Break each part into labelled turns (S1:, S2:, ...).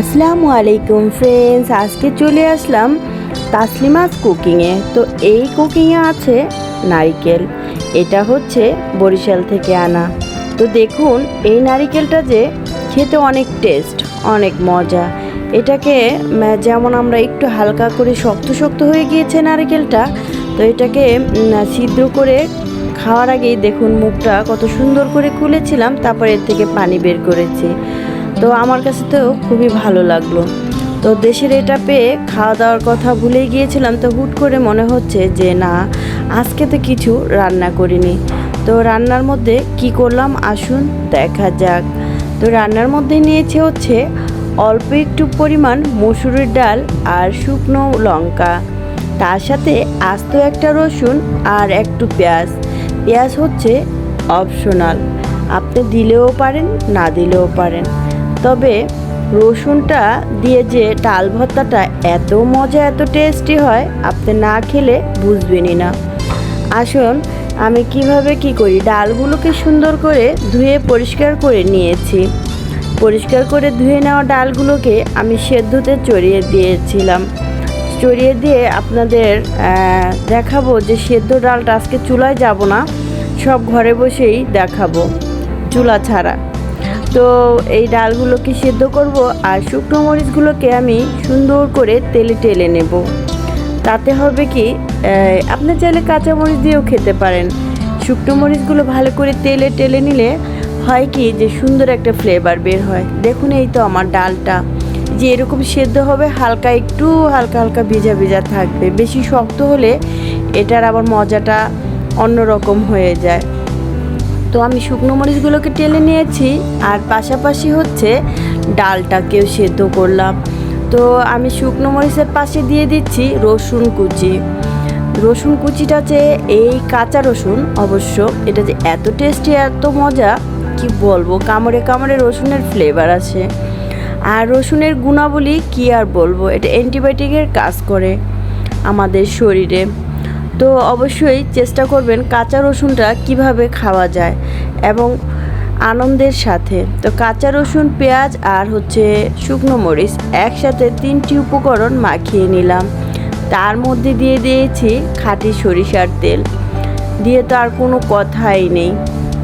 S1: আসসালামু আলাইকুম ফ্রেন্ডস আজকে চলে আসলাম তাসলিমাস কুকিংয়ে। তো এই কুকিংয়ে আছে নারিকেল। এটা হচ্ছে বরিশাল থেকে আনা। তো দেখুন, এই নারিকেলটা যে খেতে অনেক টেস্ট অনেক মজা। এটাকে যেমন আমরা একটু হালকা করে শক্ত শক্ত হয়ে গিয়েছে নারিকেলটা, তো এটাকে সিদ্ধ করে খাওয়ার আগেই দেখুন মুখটা কত সুন্দর করে খুলেছিলাম তারপর এর থেকে পানি বের করেছি। তো আমার কাছে তো খুবই ভালো লাগল। তো দেশের এটা পেয়ে খাওয়া দাওয়ার কথা ভুলেই গিয়েছিলাম, তো হুট করে মনে হচ্ছে যে না, আজকে তো কিছু রান্না করিনি। তো রান্নার মধ্যে কি করলাম? আসুন দেখা যাক। তো রান্নার মধ্যে নিয়েছে হচ্ছে অল্প একটু পরিমাণ মসুরির ডাল আর শুকনো লঙ্কা। তার সাথে আস্ত একটা রসুন আর একটু পেঁয়াজ। পেঁয়াজ হচ্ছে অপশনাল। আপনি দিলেও পারেন, না দিলেও পারেন। তবে রসুনটা দিয়ে যে ডাল ভর্তাটা এত মজা, এত টেস্টি হয়, আপনি না খেলে বুঝবেনই না। আসুন, আমি কীভাবে কি করি? ডালগুলোকে সুন্দর করে ধুয়ে পরিষ্কার করে নিয়েছি। পরিষ্কার করে ধুয়ে নেওয়া ডালগুলোকে আমি সেদ্ধতে চড়িয়ে দিয়েছিলাম। চড়িয়ে দিয়ে আপনাদের দেখাবো যে সেদ্ধ ডালটা আজকে চুলায় যাব না, সব ঘরে বসেই দেখাবো। চুলা ছাড়া। তো এই ডালগুলোকে সেদ্ধ করব আর শুকনো মরিচগুলোকে আমি সুন্দর করে তেলে টেলে নেব। তাতে হবে কি আপনি চাইলে কাঁচা মরিচ দিয়েও খেতে পারেন। শুকনো মরিচগুলো ভালো করে তেলে টেলে নিলে হয় কি যে সুন্দর একটা ফ্লেভার বের হয়। দেখুন এই তো আমার ডালটা। যে এরকম সেদ্ধ হবে, হালকা একটু হালকা হালকা ভেজা ভেজা থাকবে। বেশি শক্ত হলে এটার আবার মজাটা অন্যরকম হয়ে যায়। তো আমি শুকনো মরিচগুলোকে টেলে নিয়েছি আর পাশাপাশি হচ্ছে ডালটাকেও সেদ্ধ করলাম। তো আমি শুকনো মরিচের পাশে দিয়ে দিচ্ছি রসুন কুচি। রসুন কুচিটা যে এই কাঁচা রসুন অবশ্য, এটা যে এত টেস্টি, এত মজা, কি বলব, কামড়ে কামড়ে রসুনের ফ্লেভার আছে। আর রসুনের গুণাবলী কি আর বলব, এটা অ্যান্টিবায়োটিকের কাজ করে আমাদের শরীরে। তো অবশ্যই চেষ্টা করবেন কাঁচা রসুনটা কীভাবে খাওয়া যায় এবং আনন্দের সাথে। তো কাঁচা রসুন, পেঁয়াজ আর হচ্ছে শুকনো মরিচ একসাথে তিনটি উপকরণ মাখিয়ে নিলাম। তার মধ্যে দিয়ে দিয়েছি খাঁটি সরিষার তেল। দিয়ে তো আর কোনো কথাই নেই।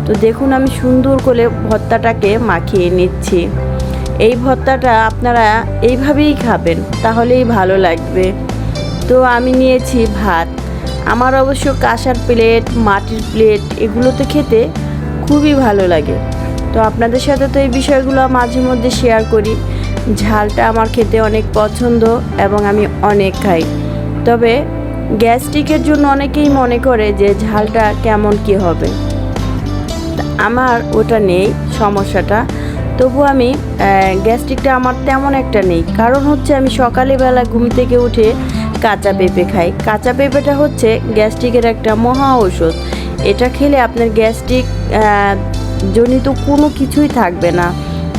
S1: তো দেখুন আমি সুন্দর করে ভর্তাটাকে মাখিয়ে নিচ্ছি। এই ভর্তাটা আপনারা এইভাবেই খাবেন, তাহলেই ভালো লাগবে। তো আমি নিয়েছি ভাত। আমার অবশ্য কাঁসার প্লেট, মাটির প্লেট এগুলোতে খেতে খুবই ভালো লাগে। তো আপনাদের সাথে তো এই বিষয়গুলো মাঝে মধ্যে শেয়ার করি। ঝালটা আমার খেতে অনেক পছন্দ এবং আমি অনেক খাই। তবে গ্যাস্ট্রিকের জন্য অনেকেই মনে করে যে ঝালটা কেমন কি হবে। আমার ওটা নেই, সমস্যাটা। তবু আমি গ্যাস্ট্রিকটা আমার তেমন একটা নেই। কারণ হচ্ছে আমি সকালবেলা ঘুম থেকে উঠে কাঁচা পেঁপে খাই। কাঁচা পেঁপেটা হচ্ছে গ্যাস্ট্রিকের একটা মহা ঔষধ। এটা খেলে আপনার গ্যাস্ট্রিক জনিত কোনো কিছুই থাকবে না।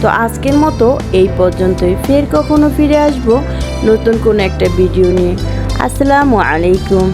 S1: তো আজকের মতো এই পর্যন্তই। ফের কখনো ফিরে আসব নতুন কোনো একটা ভিডিও নিয়ে। আসসালামু আলাইকুম।